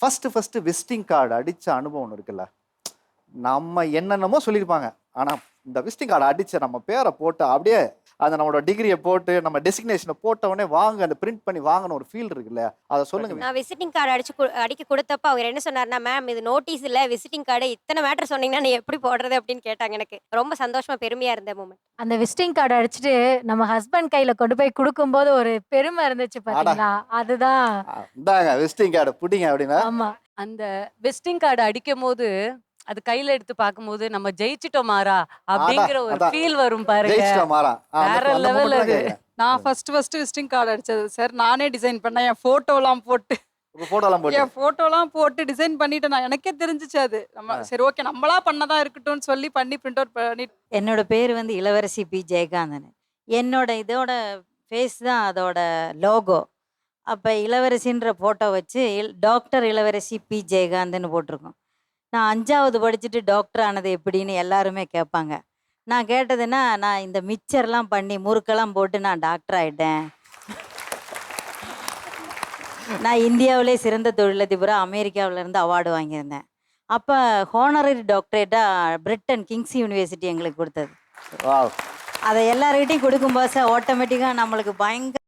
First first visiting card அடித்த அனுபவம் ஒன்று இருக்குல்ல. நம்ம என்னென்னமோ சொல்லியிருப்பாங்க. ஆனால் இந்த விசிட்டிங் கார்டு அடித்த நம்ம பேரை போட்டு அப்படியே அந்த நம்மளோட டிகிரியை போட்டு நம்ம டெசிக்னேஷனை போட்ட உடனே வாங்க அந்த பிரிண்ட் பண்ணி வாங்கணும் ஒரு ஃபீல் இருக்குல்ல அதை சொல்லுங்க நான் விசிட்டிங் கார்டு அடிச்சு அடிக்க கொடுத்தப்ப அவர் என்ன சொன்னார்னா மேம் இது நோட்டீஸ் இல்ல விசிட்டிங் கார்டு இத்தனை மேட்டர் சொன்னீங்கன்னா நீ எப்படி போடுறது? அப்படின்னு கேட்டாங்க எனக்கு. ரொம்ப சந்தோஷமா பெருமையா இருந்த மூமெண்ட் அந்த விசிட்டிங் கார்டு அடிச்சுட்டு நம்ம ஹஸ்பண்ட் கையில கொண்டு போய் கொடுக்கும்போது ஒரு பெருமை இருந்துச்சு பாத்தீங்களா? அதுதான். விசிட்டிங் கார்டு புடிங்க அப்படின்னா. ஆமா. அந்த விசிட்டிங் கார்டு அடிக்கும் போது அது கையில எடுத்து பார்க்கும்போது நம்ம ஜெயிச்சிட்டோம் மாறா அப்படிங்கிற ஒரு அதான். ஃபீல் வரும் பாருங்க. ஜெயிச்சிட்டா மாறா ஆ, அந்த- வேற அந்த moment தான் அது. கேக்குறேன். நான் ஃபர்ஸ்ட் ஃபர்ஸ்ட் விசிட்டிங் கார்டு அடிச்சது. சார் நானே டிசைன் பண்ணேன். என் போட்டோலாம் போட்டு. உங்க போட்டோலாம் போட்டு. என் போட்டோலாம் போட்டு டிசைன் பண்ணிட்டு நான் எனக்கே தெரிஞ்சுச்சு அது. நம்ம சரி ஓகே நம்மளா பண்ணதா இருக்கட்டும்னு சொல்லி பண்ணி பிரிண்ட் அவுட் பண்ணி என்னோட பேர் வந்து இளவரசி பி. ஜெயகாந்தன். என்னோட இதோட ஃபேஸ் தான் அதோட லோகோ அப்போ இளவரசின்ற ஃபோட்டோ வச்சு இல் டாக்டர் இளவரசி பி. ஜெயகாந்தன் போட்டிருக்கோம். நான் அஞ்சாவது படிச்சுட்டு டாக்டர் ஆனது எப்படின்னு எல்லாருமே கேட்பாங்க. நான் கேட்டதுன்னா நான் இந்த மிக்சர்லாம் பண்ணி முறுக்கெல்லாம் போட்டு நான் டாக்டர் ஆயிட்டேன். நான் இந்தியாவிலே சிறந்த தொழிலதிபராக அமெரிக்காவுல இருந்து அவார்டு வாங்கியிருந்தேன். அப்போ ஹோனரரி டாக்டரேட்டாக பிரிட்டன் கிங்ஸ் யூனிவர்சிட்டி எங்களுக்கு கொடுத்தது. அதை எல்லார்கிட்டையும் கொடுக்கும்போது ஆட்டோமேட்டிக்காக நம்மளுக்கு பயங்கர